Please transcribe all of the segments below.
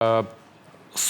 Е,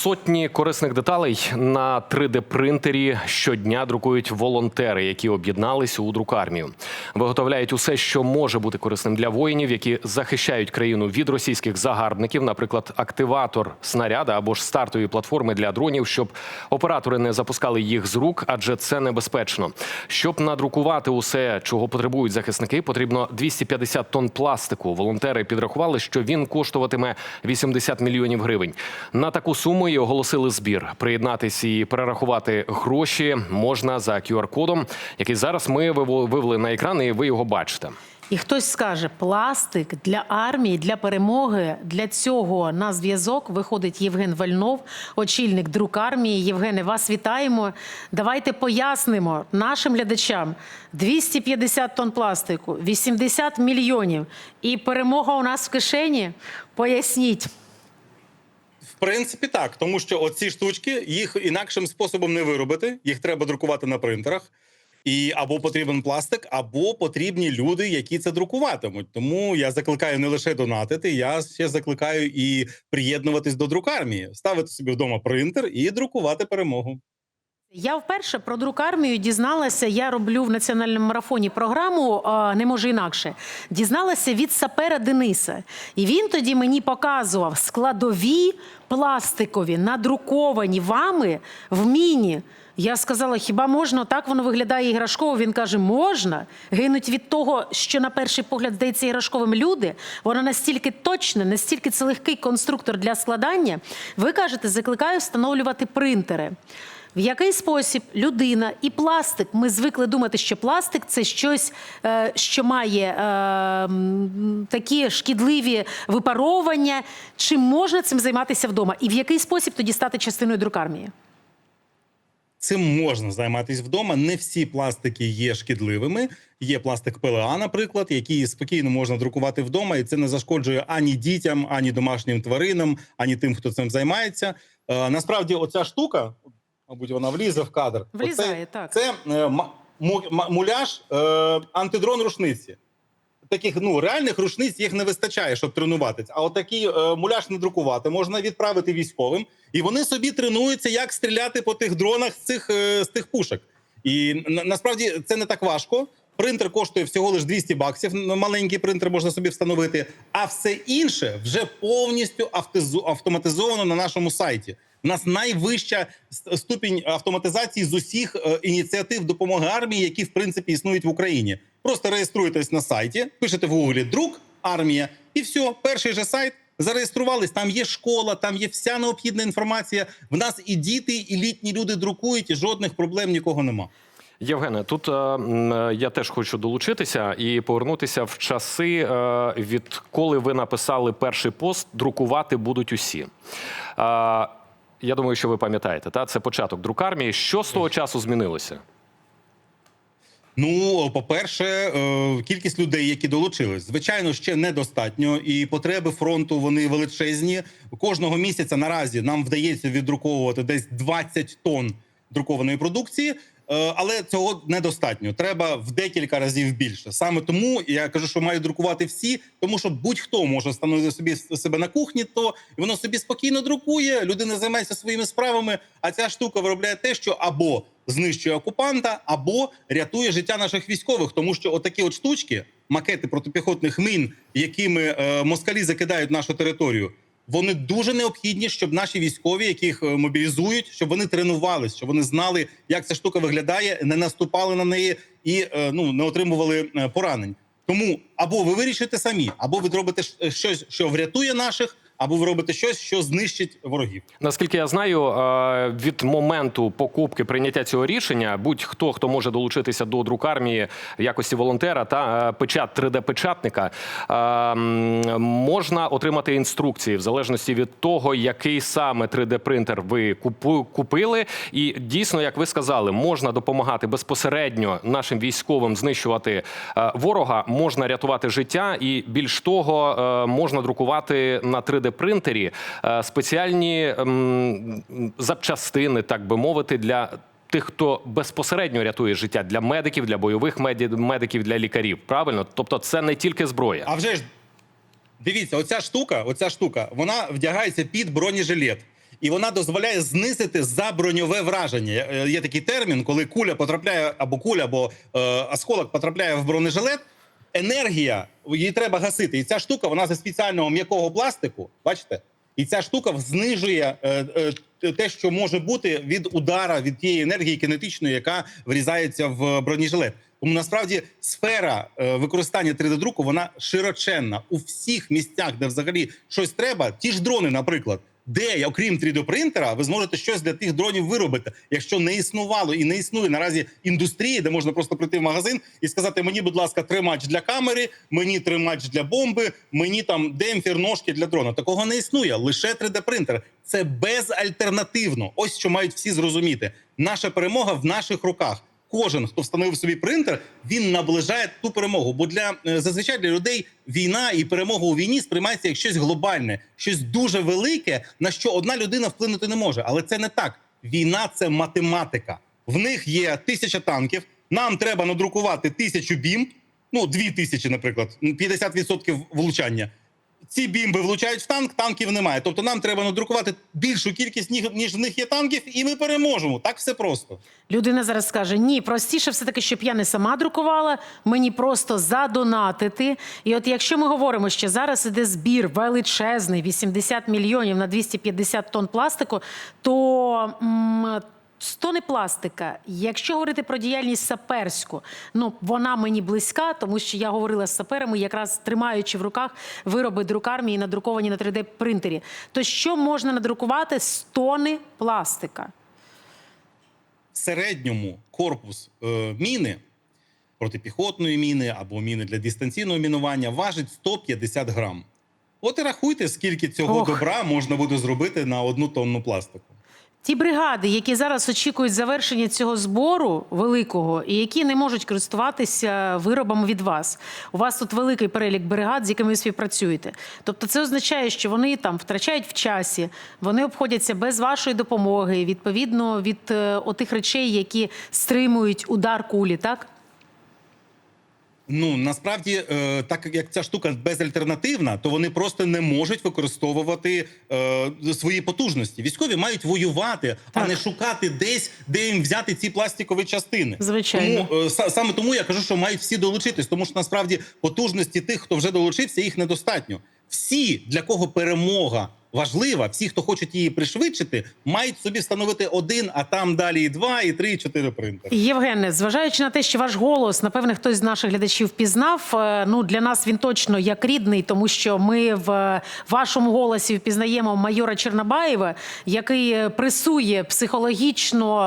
Сотні корисних деталей на 3D-принтері щодня друкують волонтери, які об'єдналися у друкармію. Виготовляють усе, що може бути корисним для воїнів, які захищають країну від російських загарбників, наприклад, активатор снаряда або ж стартові платформи для дронів, щоб оператори не запускали їх з рук, адже це небезпечно. Щоб надрукувати усе, чого потребують захисники, потрібно 250 тонн пластику. Волонтери підрахували, що він коштуватиме 80 мільйонів гривень. На таку суму і оголосили збір. Приєднатися і перерахувати гроші можна за QR-кодом, який зараз ми вивели на екран, і ви його бачите. І хтось скаже, пластик для армії, для перемоги. Для цього на зв'язок виходить Євген Вальнов, очільник друкармії. Євгене, вас вітаємо. Давайте пояснимо нашим глядачам: 250 тонн пластику, 80 мільйонів. І перемога у нас в кишені. Поясніть. Принципі, так, тому що оці штучки їх інакшим способом не виробити. Їх треба друкувати на принтерах. І або потрібен пластик, або потрібні люди, які це друкуватимуть. Тому я закликаю не лише донатити, я ще закликаю і приєднуватись до друкармії, ставити собі вдома принтер і друкувати перемогу. Я вперше про друкармію дізналася. Я роблю в національному марафоні програму не може інакше. Дізналася від сапера Дениса, і він тоді мені показував складові пластикові, надруковані вами в міні. Я сказала, хіба можна так воно виглядає іграшково? Він каже, можна. Гинуть від того, що на перший погляд здається іграшковим люди. Воно настільки точне, настільки це легкий конструктор для складання. Ви кажете, закликаю встановлювати принтери. В який спосіб людина і пластик? Ми звикли думати, що пластик це щось, е, що має е, такі шкідливі випаровування. Чи можна цим займатися вдома? І в який спосіб тоді стати частиною друкармії? Цим можна займатися вдома. Не всі пластики є шкідливими. Є пластик ПЛА, наприклад, який спокійно можна друкувати вдома, і це не зашкоджує ані дітям, ані домашнім тваринам, ані тим, хто цим займається. Е, насправді, оця штука, мабуть, вона влізе в кадр. Влізає, Оце- так. Це е, му- муляж е, антидрон рушниці. Таких ну реальних рушниць їх не вистачає, щоб тренуватися. А от е, муляж не друкувати можна відправити військовим, і вони собі тренуються, як стріляти по тих дронах з цих е, з тих пушок. І на, насправді це не так важко. Принтер коштує всього лише 200 баксів. Маленький принтер можна собі встановити. А все інше вже повністю автоматизовано на нашому сайті. У нас найвища ступінь автоматизації з усіх е, ініціатив допомоги армії, які в принципі існують в Україні. Просто реєструєтесь на сайті, пишете в гуглі друк, армія, і все, перший же сайт. Зареєструвались, там є школа, там є вся необхідна інформація. В нас і діти, і літні люди друкують, і жодних проблем нікого нема. Євгене, тут е, е, я теж хочу долучитися і повернутися в часи, е, відколи ви написали перший пост Друкувати будуть усі. Е, я думаю, що ви пам'ятаєте, та це початок друкармії. Що з того часу змінилося? Ну, по-перше, е, кількість людей, які долучились, звичайно, ще недостатньо, і потреби фронту вони величезні. Кожного місяця наразі нам вдається віддруковувати десь 20 тонн друкованої продукції. Е, Але цього недостатньо. Треба в декілька разів більше. Саме тому я кажу, що мають друкувати всі, тому що будь-хто може встановити собі себе на кухні, то воно собі спокійно друкує. Людина займається своїми справами. А ця штука виробляє те, що або знищує окупанта, або рятує життя наших військових, тому що отакі от штучки, макети протипіхотних мін, якими е, москалі закидають нашу територію. Вони дуже необхідні, щоб наші військові, яких е, мобілізують, щоб вони тренувались, щоб вони знали, як ця штука виглядає, не наступали на неї і е, ну не отримували е, поранень. Тому або ви вирішите самі, або ви зробите щось, що врятує наших, або ви робите щось, що знищить ворогів. Наскільки я знаю, е, від моменту покупки прийняття цього рішення, будь-хто хто може долучитися до друкармії в якості волонтера та е, печат 3D-печатника, е, можна отримати інструкції в залежності від того, який саме 3D-принтер ви купили. І дійсно, як ви сказали, можна допомагати безпосередньо нашим військовим знищувати ворога, можна рятувати життя, і більш того, можна друкувати на 3D-принтері е, спеціальні ем, запчастини, так би мовити, для. Тих, хто безпосередньо рятує життя для медиків, для бойових медиків, для лікарів, правильно? Тобто, це не тільки зброя. А вже ж Дивіться, оця штука, оця штука, вона вдягається під бронежилет. І вона дозволяє знизити заброньове враження. Е, Є такий термін, коли куля потрапляє або куля, або е, осколок потрапляє в бронежилет. Енергія її треба гасити. І ця штука вона зі спеціального м'якого пластику. Бачите? І ця штука знижує е, е, те, що може бути від удара від тієї енергії кинетичної, яка врізається в бронежилет. Тому насправді сфера е, використання 3D-друку вона широченна у всіх місцях, де взагалі щось треба. Ті ж дрони, наприклад, де окрім 3D-принтера, ви зможете щось для тих дронів виробити, якщо не існувало і не існує наразі індустрії, де можна просто прийти в магазин і сказати: мені, будь ласка, тримач для камери, мені тримач для бомби, мені там демпфер, ножки для дрона. Такого не існує. Лише 3D-принтер. Це безальтернативно. Ось що мають всі зрозуміти. Наша перемога в наших руках. Кожен, хто встановив собі принтер, він наближає ту перемогу. Бо для е, зазвичай для людей війна і перемога у війні сприймається як щось глобальне, щось дуже велике, на що одна людина вплинути не може. Але це не так. Війна це математика. В них є тисяча танків. Нам треба надрукувати тисячу бімб, ну дві тисячі, наприклад, 50% влучання. Ці бімби влучають в танк, танків немає. Тобто нам треба надрукувати більшу кількість ніж- в них є танків, і ми переможемо. Так все просто. Людина зараз скаже: ні, простіше все таки, щоб я не сама друкувала, мені просто задонатити. І от якщо ми говоримо, що зараз іде збір величезний, 80 мільйонів на 250 тонн пластику, то. м, з тони пластика, якщо говорити про діяльність саперську, ну вона мені близька, тому що я говорила з саперами, якраз тримаючи в руках вироби друкармії, надруковані на 3D принтері. То що можна надрукувати з тони пластика? в середньому корпус е, міни протипіхотної міни або міни для дистанційного мінування важить 150 грам. От і рахуйте, скільки цього Ох. добра можна буде зробити на одну тонну пластику. Ті бригади, які зараз очікують завершення цього збору великого, і які не можуть користуватися виробами від вас. У вас тут великий перелік бригад, з якими ви співпрацюєте. Тобто, це означає, що вони там втрачають в часі, вони обходяться без вашої допомоги, відповідно від е, отих речей, які стримують удар кулі, так? Ну насправді, е, так як ця штука безальтернативна, то вони просто не можуть використовувати е, свої потужності. Військові мають воювати, а не шукати десь, де їм взяти ці пластикові частини. Звичайно. Тому е, саме тому я кажу, що мають всі долучитись, тому що насправді потужності тих, хто вже долучився, їх недостатньо. Всі, для кого перемога важлива, всі, хто хочуть її пришвидшити, мають собі встановити один, а там далі і два, і три, і чотири принтери. Євгене, зважаючи на те, що ваш голос, напевне, хтось з наших глядачів впізнав. е, Ну для нас він точно як рідний, тому що ми в вашому голосі впізнаємо майора Чернобаєва, який е, пресує психологічно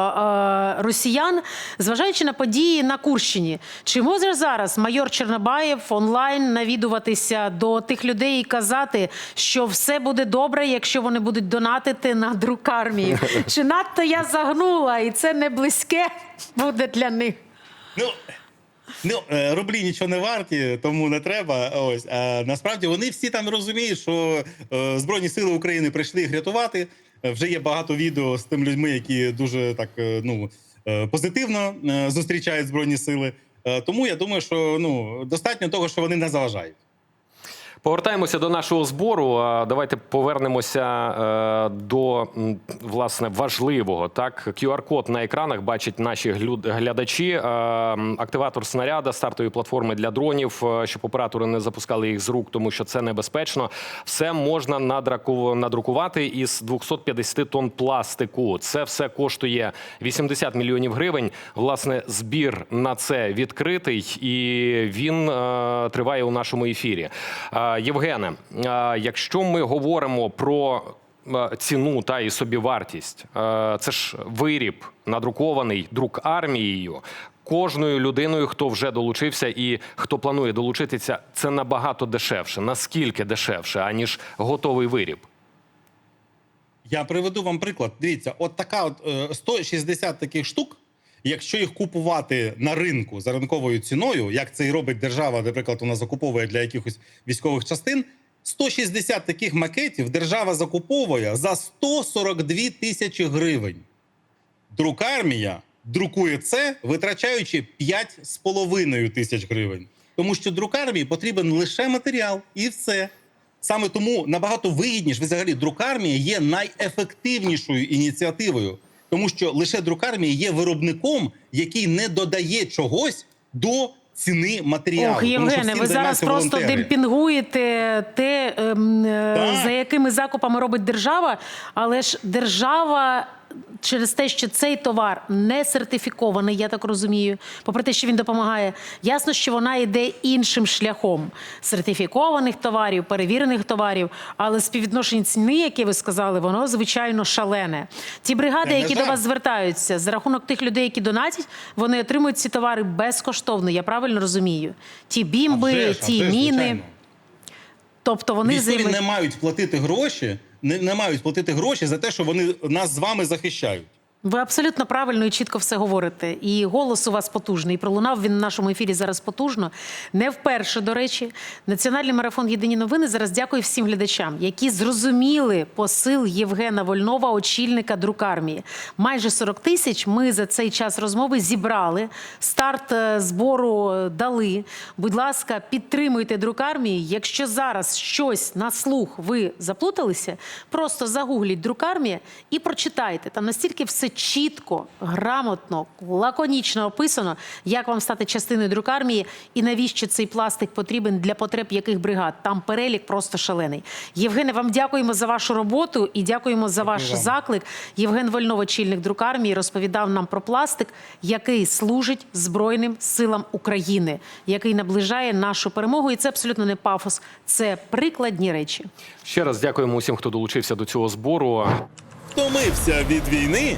е, росіян, зважаючи на події на Курщині. Чи може зараз майор Чернобаєв онлайн навідуватися до тих людей і казати, що все буде добре, якщо вони будуть донатити на друкармію? Чи надто я загнула, і це не близьке буде для них? Ну, ну е, рублі нічого не варті, тому не треба. Ось а насправді вони всі там розуміють, що е, Збройні сили України прийшли їх рятувати. Вже є багато відео з тими людьми, які дуже так е, ну позитивно зустрічають збройні сили. Тому я думаю, що ну достатньо того, що вони не заважають. Повертаємося до нашого збору. Давайте повернемося е, до власне важливого. Так, QR-код на екранах бачать наші глядачі. Е, Активатор снаряда стартової платформи для дронів, е, щоб оператори не запускали їх з рук, тому що це небезпечно. Все можна надрукувати із 250 тонн пластику. Це все коштує 80 мільйонів гривень. Власне, збір на це відкритий і він триває у нашому ефірі. Євгене, е, якщо ми говоримо про е, ціну та і собівартість, е, це ж виріб надрукований друк армією. Кожною людиною, хто вже долучився і хто планує долучитися, це набагато дешевше. Наскільки дешевше, аніж готовий виріб? Я приведу вам приклад. Дивіться, от така от е, 160 таких штук. Якщо їх купувати на ринку за ринковою ціною, як це і робить держава, наприклад, вона закуповує для якихось військових частин, 160 таких макетів держава закуповує за 142 тисячі гривень. Друкармія друкує це, витрачаючи 5,5 тисяч гривень. Тому що друкармії потрібен лише матеріал і все. Саме тому набагато вигідніше, взагалі, друкармія є найефективнішою ініціативою, тому що лише друкармія є виробником, який не додає чогось до ціни матеріалу. Ох, Євгене, ви зараз просто волонтери. демпінгуєте те, ем, е, за якими закупами робить держава, але ж держава. Через те, що цей товар не сертифікований, я так розумію, попри те, що він допомагає, ясно, що вона йде іншим шляхом сертифікованих товарів, перевірених товарів, але співвідношення ціни, яке ви сказали, воно звичайно шалене. Ті бригади, які до вас звертаються за рахунок тих людей, які донатять, вони отримують ці товари безкоштовно. Я правильно розумію? Ті А бімби, а ті вже ж, міни. звичайно. Тобто вони Військові займуть... не мають платити гроші, не, не мають платити гроші за те, що вони нас з вами захищають. Ви абсолютно правильно і чітко все говорите. І голос у вас потужний. І пролунав він в нашому ефірі зараз потужно. Не вперше, до речі. Національний марафон Єдині новини зараз дякую всім глядачам, які зрозуміли посил Євгена Вольнова, очільника друкармії. Майже 40 тисяч ми за цей час розмови зібрали. Старт е, збору е, дали. Будь ласка, підтримуйте друкармії. Якщо зараз щось на слух ви заплуталися, просто загугліть друкармія і прочитайте. Там настільки все чітко, грамотно, лаконічно описано, як вам стати частиною друкармії і навіщо цей пластик потрібен для потреб яких бригад. Там перелік просто шалений. Євгене, вам дякуємо за вашу роботу і дякуємо за ваш вам. заклик. Євген Вольнов, очільник друкармії, розповідав нам про пластик, який служить Збройним силам України, який наближає нашу перемогу. І це абсолютно не пафос, це прикладні речі. Ще раз дякуємо усім, хто долучився до цього збору. Втомився від війни?